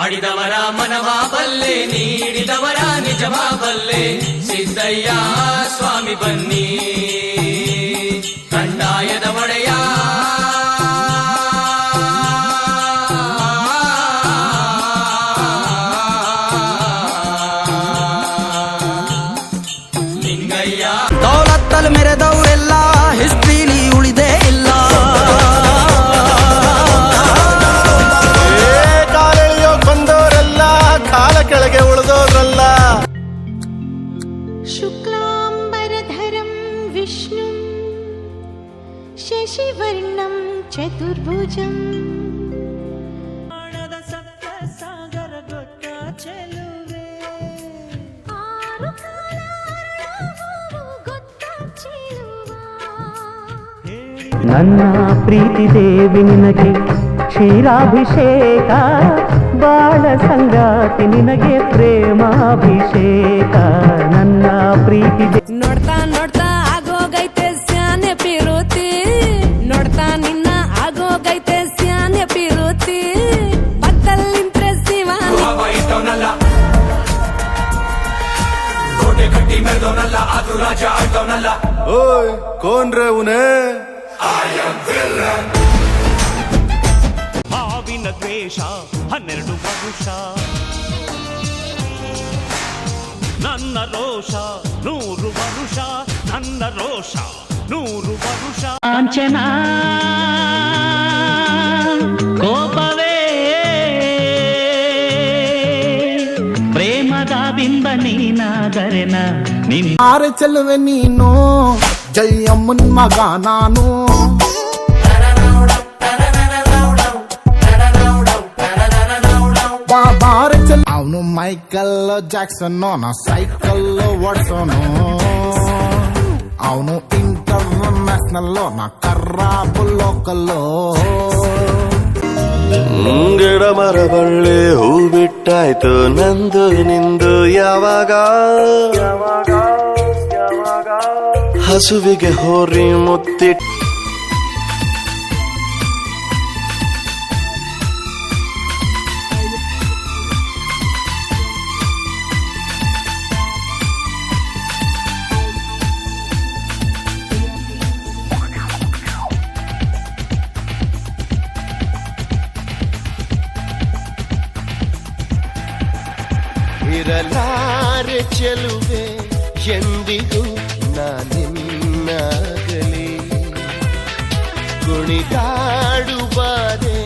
ಆಡಿದವರ ಮನವ ಬಲ್ಲೆ ನೀಡಿದವರ ನಿಜವ ಬಲ್ಲೆ ಸಿದ್ದಯ್ಯ ಸ್ವಾಮಿ ಬನ್ನಿ ಕಂದಾಯದ ಒಡೆಯ ಲಿಂಗಯ್ಯ ದೌಲತ್ತಲ್ಲಿ शुक्लाम्बरधरं विष्णुं शशिवर्णं चतुर्भुजम् ಆರು ಕಾಲ ಅರಳುವುದು ಗೊತ್ತ ಚೆಲುವ. ನನ್ನ ಪ್ರೀತಿ ದೇವಿ ನಿನಗೆ ಕ್ಷೀರಾಭಿಷೇಕ ಬಾಳ ಸಂಗಾತಿ ನಿನಗೆ ಪ್ರೇಮಾಭಿಷೇಕ ನನ್ನ ಪ್ರೀತಿ ದೇ- ನೋಡ್ತಾ ನೋಡ್ತಾ ಆಗೋಗೈತೆ ಸ್ಯಾನೆ ಪಿರುತಿ. ನೋಡ್ತಾ ನಿನ್ನ ಆಗೋಗೈತೆ ಸ್ಯಾನೆ ಪಿರುತಿ. ಪಕ್ಕಲ್ಲಿ ಶಿವನ. ಕೋಟೆ ಕಟ್ಟಿ ಮೆರೆದವನಲ್ಲ ಆದ್ರೂ ರಾಜ ಆಳ್ದವನಲ್ಲ ಓಯ್ ಕೋನ್ರೆ ಉನೇ? ಹಾವಿನ ದ್ವೇಷ ಹನ್ನೆರಡು ವರುಷ. ನನ್ನ ರೋಷ నూరు వరుష నన్న రోష నూరు వరుష. అంచనా కోపవే. ప్రేమదా బింబ నీ ఆరు నీను అవును మైకల్ జాక్సన్ నా ಓಡ್ಸೋನು ಅವನು ಇಂಟರ್ನ್ಯಾಷನಲ್ ನಾ ಕರ್ರಾಬು ಲೋಕಲ್ಲು ಗಿಡ ಮರ ಬಳ್ಳಿ ಹೂ ಬಿಟ್ಟಾಯ್ತು ನಂದು ನಿಂದು ಯಾವಾಗ? ಹಸುವಿಗೆ ಹೋರಿ ಮುತ್ತಿಟ್ ಇರಲಾರೆ ಚೆಲುವೆ ಎಂದಿಗೂ ನಾನಿನ್ನಾಗಲಿ ಕುಣಿದಾಡುವಾರೆ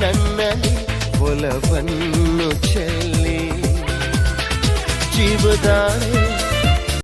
ನನ್ನಲ್ಲಿ ಒಲವನ್ನು ಚೆಲ್ಲಿ. ಜೀವದಾರೆ